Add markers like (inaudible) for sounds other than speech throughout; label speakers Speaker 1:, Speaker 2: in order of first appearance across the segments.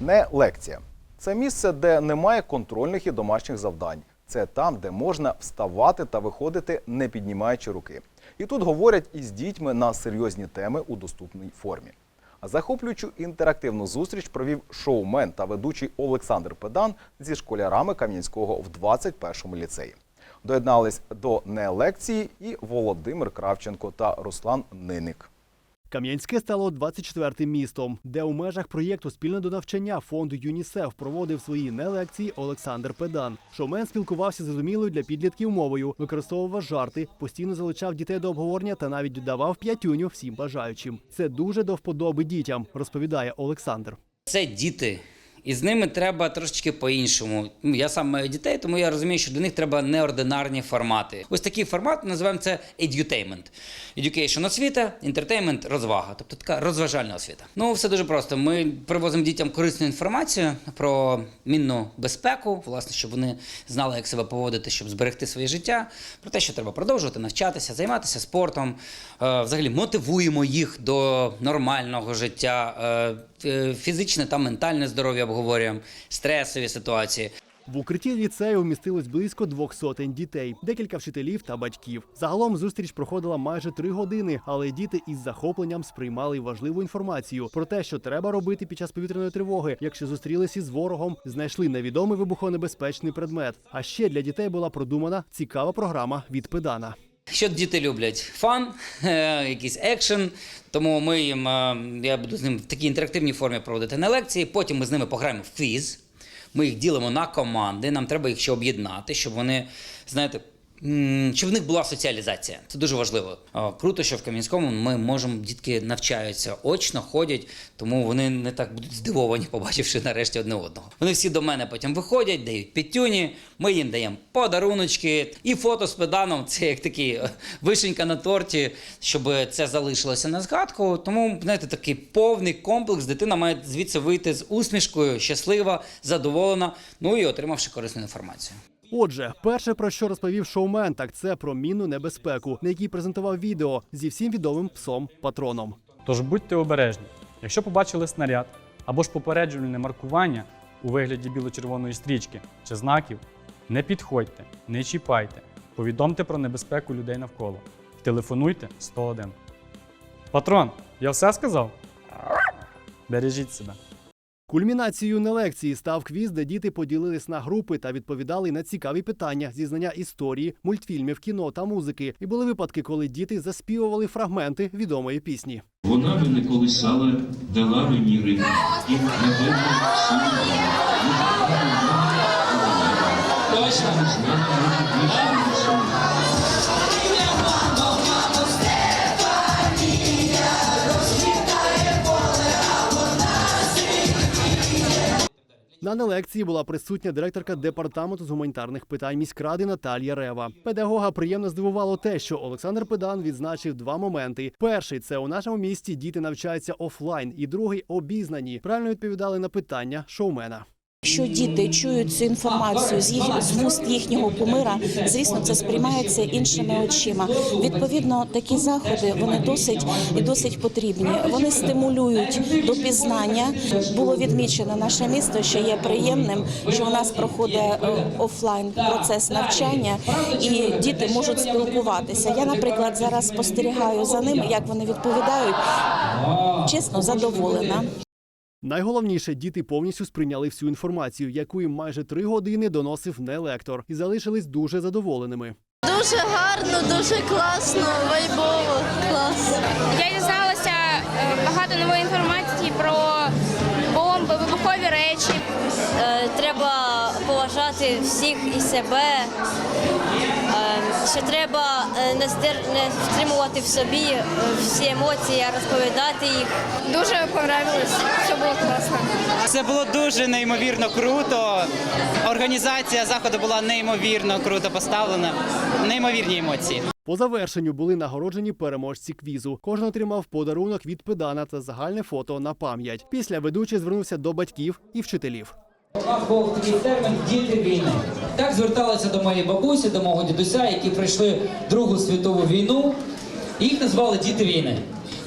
Speaker 1: Не лекція. Це місце, де немає контрольних і домашніх завдань. Це там, де можна вставати та виходити, не піднімаючи руки. І тут говорять із дітьми на серйозні теми у доступній формі. А захоплюючу інтерактивну зустріч провів шоумен та ведучий Олександр Педан зі школярами Кам'янського в 21-му ліцеї. Доєднались до нелекції і Володимир Кравченко та Руслан Ниник.
Speaker 2: Кам'янське стало 24-тим містом, де у межах проєкту спільне до навчання фонду ЮНІСЕФ проводив свої нелекції Олександр Педан. Шоумен спілкувався з зрозумілою для підлітків мовою, використовував жарти, постійно залучав дітей до обговорення та навіть давав п'ятюню всім бажаючим. Це дуже до вподоби дітям, розповідає Олександр.
Speaker 3: Це діти. І з ними треба трошечки по-іншому. Ну, Я сам маю дітей, тому я розумію, що до них треба неординарні формати. Ось такий формат називаємо це edutainment. Education – освіта, entertainment – розвага. Тобто така розважальна освіта. Ну, все дуже просто. Ми привозимо дітям корисну інформацію про мінну безпеку, власне, щоб вони знали, як себе поводити, щоб зберегти своє життя, про те, що треба продовжувати навчатися, займатися спортом. Е, Взагалі мотивуємо їх до нормального життя, е, фізичне та ментальне здоров'я обговорюємо, стресові ситуації.
Speaker 2: В укритті ліцею вмістилось близько двох сотень дітей, декілька вчителів та батьків. Загалом зустріч проходила майже три години, але діти із захопленням сприймали важливу інформацію про те, що треба робити під час повітряної тривоги, якщо зустрілися з ворогом, знайшли невідомий вибухонебезпечний предмет. А ще для дітей була продумана цікава програма від педана.
Speaker 3: Що діти люблять? Фан, (laughs) е, якийсь екшен. Тому ми їм, е, я буду з ним в такій інтерактивній формі проводити на лекції. Потім ми з ними пограємо в квіз. Ми їх ділимо на команди. Нам треба їх ще об'єднати, щоб вони, знаєте, щоб в них була соціалізація. Це дуже важливо. Круто, що в Кам'янському ми можемо, дітки навчаються очно, ходять, тому вони не так будуть здивовані, (laughs) побачивши нарешті одне одного. Вони всі до мене потім виходять, дають пітюні, ми їм даємо подаруночки і фото з педаном. Це як такий е, вишенька на торті, щоб це залишилося на згадку. Тому знаєте, такий повний комплекс. Дитина має звідси вийти з усмішкою, щаслива, задоволена, ну і отримавши корисну інформацію.
Speaker 2: Отже, перше про що розповів шоумен, так це про мінну небезпеку, на якій презентував відео зі всім відомим псом патроном.
Speaker 4: Тож будьте обережні. Якщо побачили снаряд або ж попереджувальне маркування у вигляді біло-червоної стрічки чи знаків, не підходьте, не чіпайте, повідомте про небезпеку людей навколо. Телефонуйте 101. Патрон, я все сказав? Бережіть себе.
Speaker 2: Кульмінацією на лекції став квіз, де діти поділились на групи та відповідали на цікаві питання зі знання історії, мультфільмів, кіно та музики. І були випадки, коли діти заспівували фрагменти відомої пісні.
Speaker 5: Вона мене колисала, дала мені рим, і напевно
Speaker 3: Точно.
Speaker 2: На нелекції була присутня директорка департаменту з гуманітарних питань міськради Наталія Рева. Педагога приємно здивувало те, що Олександр Педан відзначив два моменти: перший це у нашому місті діти навчаються офлайн, і другий обізнані. Правильно відповідали на питання шоумена.
Speaker 6: Якщо діти чують цю інформацію з їх з вуст їхнього кумира, звісно, це сприймається іншими очима. Відповідно, такі заходи вони досить і досить потрібні. Вони стимулюють до пізнання. Було відмічено наше місто, що є приємним, що у нас проходить е, офлайн процес навчання, і діти можуть спілкуватися. Я, наприклад, зараз спостерігаю за ними, як вони відповідають. Чесно, задоволена.
Speaker 2: Найголовніше, діти повністю сприйняли всю інформацію, яку їм майже три години доносив не лектор, і залишились дуже задоволеними.
Speaker 7: Дуже гарно, дуже класно, вайбово, клас.
Speaker 8: Я дізналася е, багато нової інформації про бомби, вибухові речі.
Speaker 7: Е, Треба поважати всіх і себе. Е, Що треба е, не стримувати в собі е, всі емоції, а розповідати їх.
Speaker 8: Дуже понравилось, все було класно.
Speaker 9: Це було дуже неймовірно круто. Організація заходу була неймовірно круто поставлена. Неймовірні емоції.
Speaker 2: По завершенню були нагороджені переможці квізу. Кожен отримав подарунок від педана та загальне фото на пам'ять. Після ведучий звернувся до батьків і вчителів.
Speaker 10: У нас був такий термін діти війни. Так зверталися до моєї бабусі, до мого дідуся, які пройшли Другу світову війну. Їх назвали діти війни.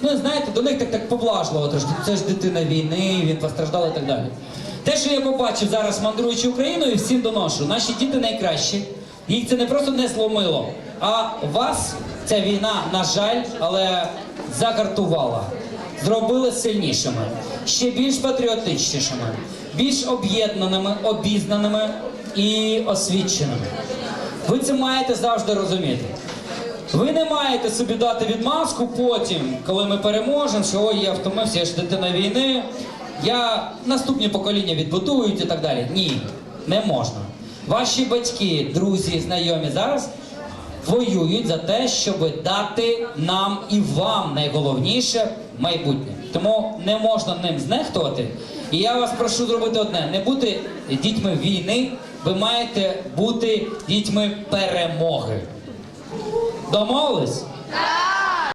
Speaker 3: Ну, знаєте, до них так так поблажливо трошки. Це ж дитина війни, він постраждав і так далі. Те, що я побачив зараз, мандруючи Україною, всім доношу. Наші діти найкращі. Їх це не просто не зломило, а вас ця війна, на жаль, але загартувала. Зробили сильнішими, ще більш патріотичнішими, більш об'єднаними, обізнаними і освіченими. Ви це маєте завжди розуміти. Ви не маєте собі дати відмазку потім, коли ми переможемо, що ой, я втомився, я ж дитина війни, я наступні покоління відбудують і так далі. Ні, не можна. Ваші батьки, друзі, знайомі зараз воюють за те, щоб дати нам і вам найголовніше майбутнє. Тому не можна ним знехтувати. І я вас прошу зробити одне: не бути дітьми війни, ви маєте бути дітьми перемоги. Домовились? Так!